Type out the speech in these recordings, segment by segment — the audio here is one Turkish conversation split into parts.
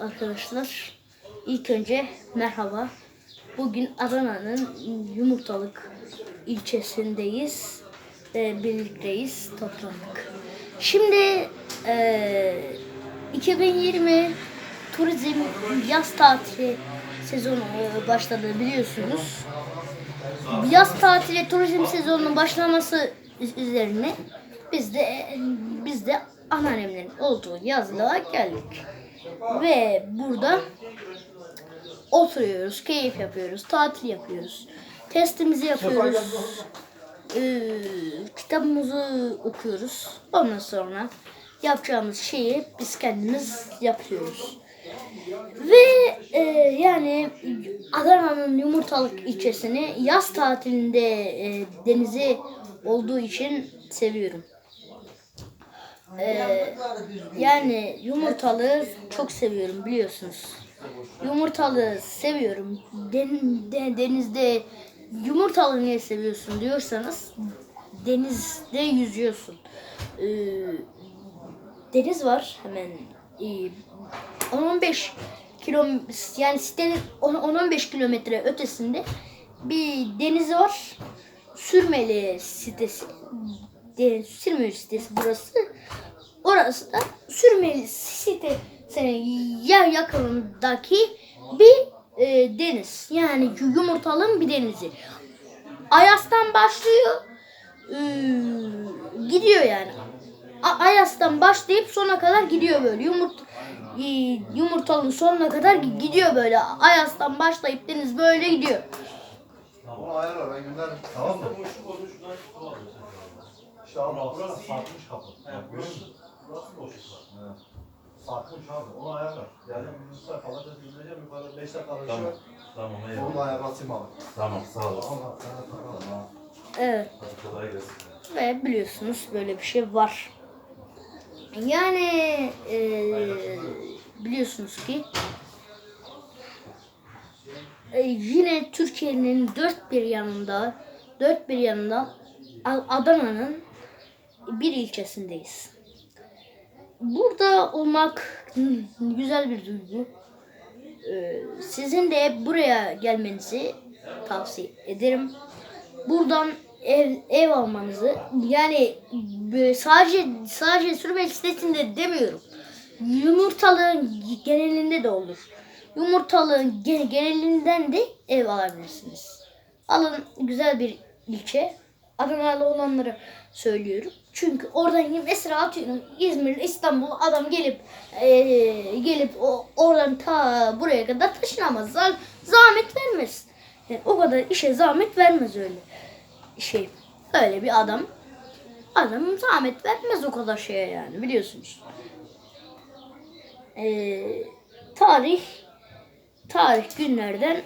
arkadaşlar. İlk önce merhaba. Bugün Adana'nın Yumurtalık ilçesindeyiz ve birlikteyiz toplandık. Şimdi eee 2020 turizm yaz tatili sezonu e, başladı biliyorsunuz. Yaz tatili turizm sezonunun başlaması üzerine biz de biz de anneannemlerin olduğu yazlığa geldik. Ve burada oturuyoruz, keyif yapıyoruz, tatil yapıyoruz. Testimizi yapıyoruz. Ee, kitabımızı okuyoruz. Ondan sonra yapacağımız şeyi biz kendimiz yapıyoruz. Ve e, yani Adana'nın Yumurtalık ilçesini yaz tatilinde e, denizi olduğu için seviyorum. E, yani yumurtalığı çok seviyorum biliyorsunuz. Yumurtalığı seviyorum. Den, de- denizde yumurtalığı niye seviyorsun diyorsanız denizde yüzüyorsun. E, deniz var hemen e, 10-15 kilo yani sitenin 10-15 kilometre ötesinde bir deniz var. Sürmeli sitesi. De, Sürmeli sitesi burası. Orası da Sürmeli sitesinin yer yakınındaki bir e, deniz. Yani yumurtalığın bir denizi. Ayas'tan başlıyor. e, gidiyor yani. A- Ayas'tan başlayıp sona kadar gidiyor böyle. Yumurt e, yumurtalığın sonuna kadar gi- gidiyor böyle. Ayas'tan başlayıp deniz böyle gidiyor. Onu ayarla ben gönderirim. Tamam mı? İşte abi burası sarkmış kapı. Burası, burası boşluk var. Evet. Sarkmış abi. Onu ayarla. Yani minibüsler kalacak yüzüleceğim yukarıda 5 dakika kalışı Tamam. Tamam Onu eyvallah. da ayarlatayım abi. Tamam sağ ol. Tamam de takalım ha. Evet. Hadi kolay gelsin. Ve biliyorsunuz böyle bir şey var. Yani e, biliyorsunuz ki e, yine Türkiye'nin dört bir yanında dört bir yanında Adana'nın bir ilçesindeyiz. Burada olmak güzel bir duygu. Ee, Sizin de buraya gelmenizi tavsiye ederim. Buradan ev ev almanızı yani sadece sadece sürme sitesinde demiyorum. Yumurtalığın genelinde de olur. Yumurtalığın ge- genelinden de ev alabilirsiniz. Alın güzel bir ilçe. Adanalı olanları söylüyorum. Çünkü oradan mesela atıyorum İzmir, İstanbul adam gelip eee, gelip o oradan ta buraya kadar taşınamaz. Zah- Zahmet vermez. Yani o kadar işe zahmet vermez öyle şey. Öyle bir adam. Adam zahmet vermez o kadar şeye yani biliyorsunuz. Ee, tarih tarih günlerden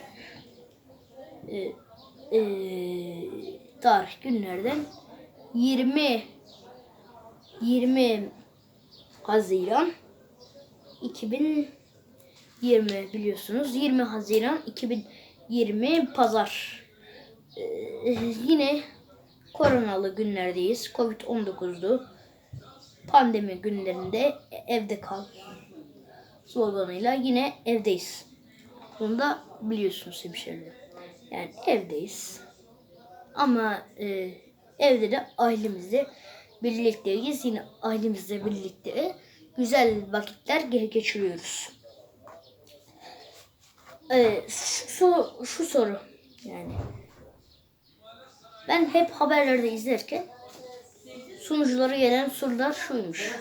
e, e, tarih günlerden 20 20 Haziran 2020 biliyorsunuz 20 Haziran 2020 Pazar Ee, yine koronalı günlerdeyiz. Covid-19'du. Pandemi günlerinde evde kal sloganıyla yine evdeyiz. Bunu da biliyorsunuz hemşehrilerim. Yani evdeyiz. Ama e, evde de ailemizle birlikteyiz. Yine ailemizle birlikte güzel vakitler ge- geçiriyoruz. E, şu, şu soru yani ben hep haberlerde izlerken sunuculara gelen sorular şuymuş.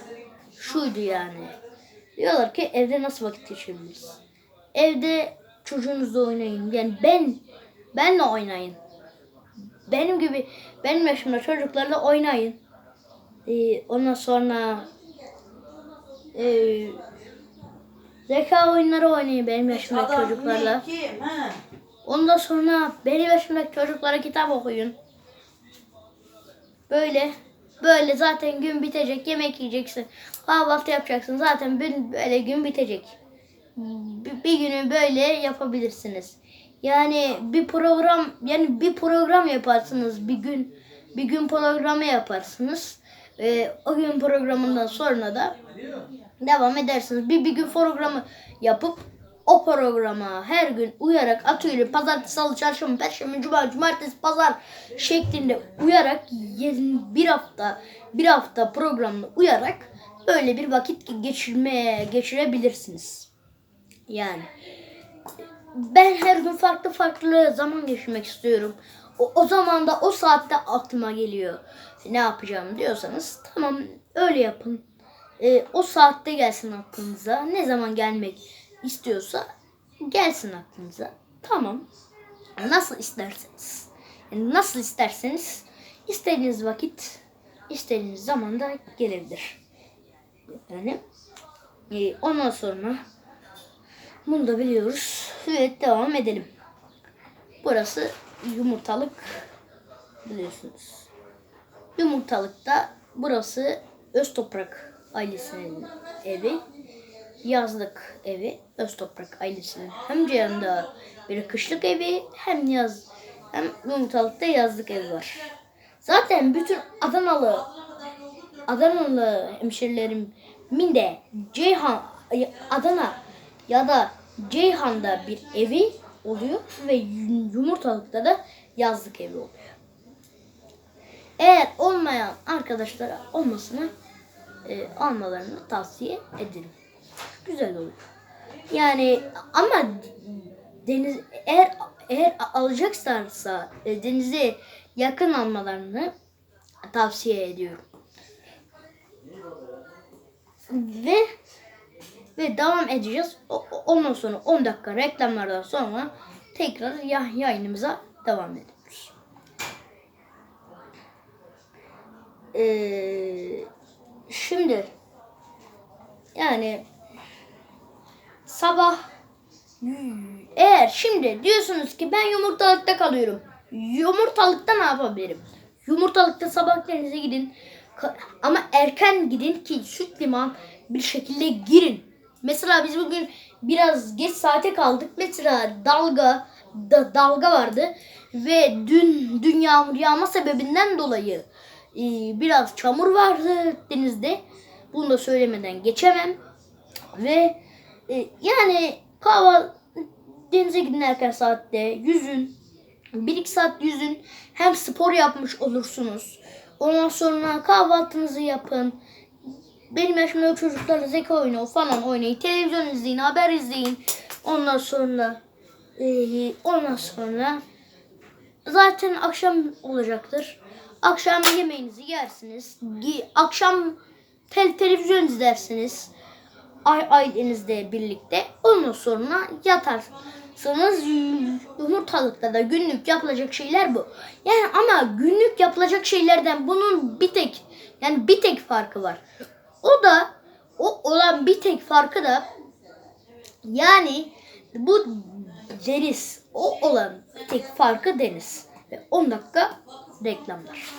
Şuydu yani. Diyorlar ki evde nasıl vakit geçirebiliriz? Evde çocuğunuzla oynayın. Yani ben benle oynayın. Benim gibi benim yaşımda çocuklarla oynayın. Ee, ondan sonra ee, zeka oyunları oynayın benim yaşımdaki Adam çocuklarla. ne, Kim? Ondan sonra benim yaşımdaki çocuklara kitap okuyun. Böyle böyle zaten gün bitecek. Yemek yiyeceksin. Kahvaltı yapacaksın. Zaten böyle gün bitecek. Bir, bir günü böyle yapabilirsiniz. Yani bir program yani bir program yaparsınız bir gün bir gün programı yaparsınız. Ee, o gün programından sonra da devam edersiniz. Bir, bir gün programı yapıp o programa her gün uyarak atıyorum pazartesi, salı, çarşamba, perşembe, cuma, cumartesi, pazar şeklinde uyarak bir hafta bir hafta programına uyarak böyle bir vakit geçirmeye geçirebilirsiniz. Yani ben her gün farklı farklı zaman geçirmek istiyorum. O, o zaman da o saatte aklıma geliyor ne yapacağım diyorsanız tamam öyle yapın. Ee, o saatte gelsin aklınıza. Ne zaman gelmek istiyorsa gelsin aklınıza. Tamam. Nasıl isterseniz. Nasıl isterseniz istediğiniz vakit istediğiniz zamanda gelebilir. Yani e, ondan sonra bunu da biliyoruz. Evet devam edelim. Burası yumurtalık biliyorsunuz. Yumurtalıkta burası öz toprak ailesinin evi. Yazlık evi öz toprak ailesinin hem yanında bir kışlık evi hem yaz hem yumurtalıkta yazlık evi var. Zaten bütün Adanalı Adanalı hemşerilerimin de Ceyhan Adana ya da Ceyhan'da bir evi oluyor ve yumurtalıkta da yazlık evi oluyor. Eğer olmayan arkadaşlara olmasını e, almalarını tavsiye ederim. Güzel oluyor. Yani ama deniz eğer eğer alacaklarsa e, denize yakın almalarını tavsiye ediyorum. Ve ve devam edeceğiz. O- Ondan sonra 10 dakika reklamlardan sonra tekrar ya- yayınımıza devam ediyoruz. Ee, şimdi yani sabah eğer şimdi diyorsunuz ki ben yumurtalıkta kalıyorum. Yumurtalıkta ne yapabilirim? Yumurtalıkta sabah denize gidin. Ama erken gidin ki süt liman bir şekilde girin. Mesela biz bugün biraz geç saate kaldık. Mesela dalga da, dalga vardı ve dün dün yağmur yağma sebebinden dolayı e, biraz çamur vardı denizde. Bunu da söylemeden geçemem. Ve e, yani kahvaltı denize gidin erken saatte yüzün. Bir iki saat yüzün. Hem spor yapmış olursunuz. Ondan sonra kahvaltınızı yapın. Benim yaşımda o çocuklarla zeka oyunu falan oynayın. Televizyon izleyin, haber izleyin. Ondan sonra e, ondan sonra zaten akşam olacaktır. Akşam yemeğinizi yersiniz. Akşam tel televizyon izlersiniz. Ailenizle birlikte. Ondan sonra yatarsınız. Y- Yumurtalıkta da günlük yapılacak şeyler bu. Yani ama günlük yapılacak şeylerden bunun bir tek yani bir tek farkı var. O da o olan bir tek farkı da yani bu deniz. O olan bir tek farkı deniz. Ve 10 dakika reklamlar.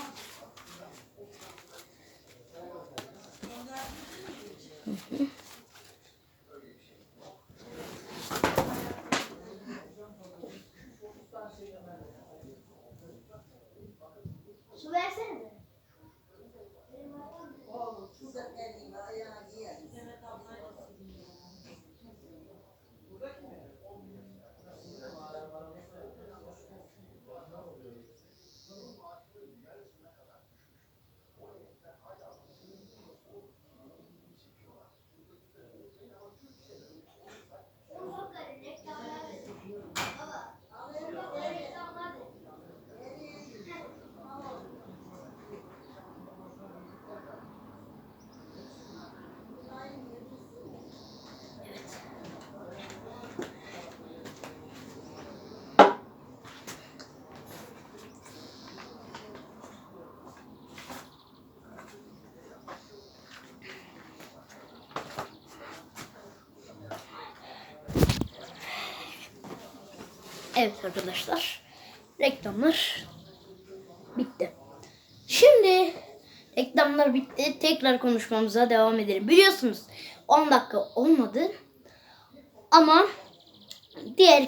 Su Evet arkadaşlar. Reklamlar bitti. Şimdi reklamlar bitti. Tekrar konuşmamıza devam edelim. Biliyorsunuz 10 dakika olmadı. Ama diğer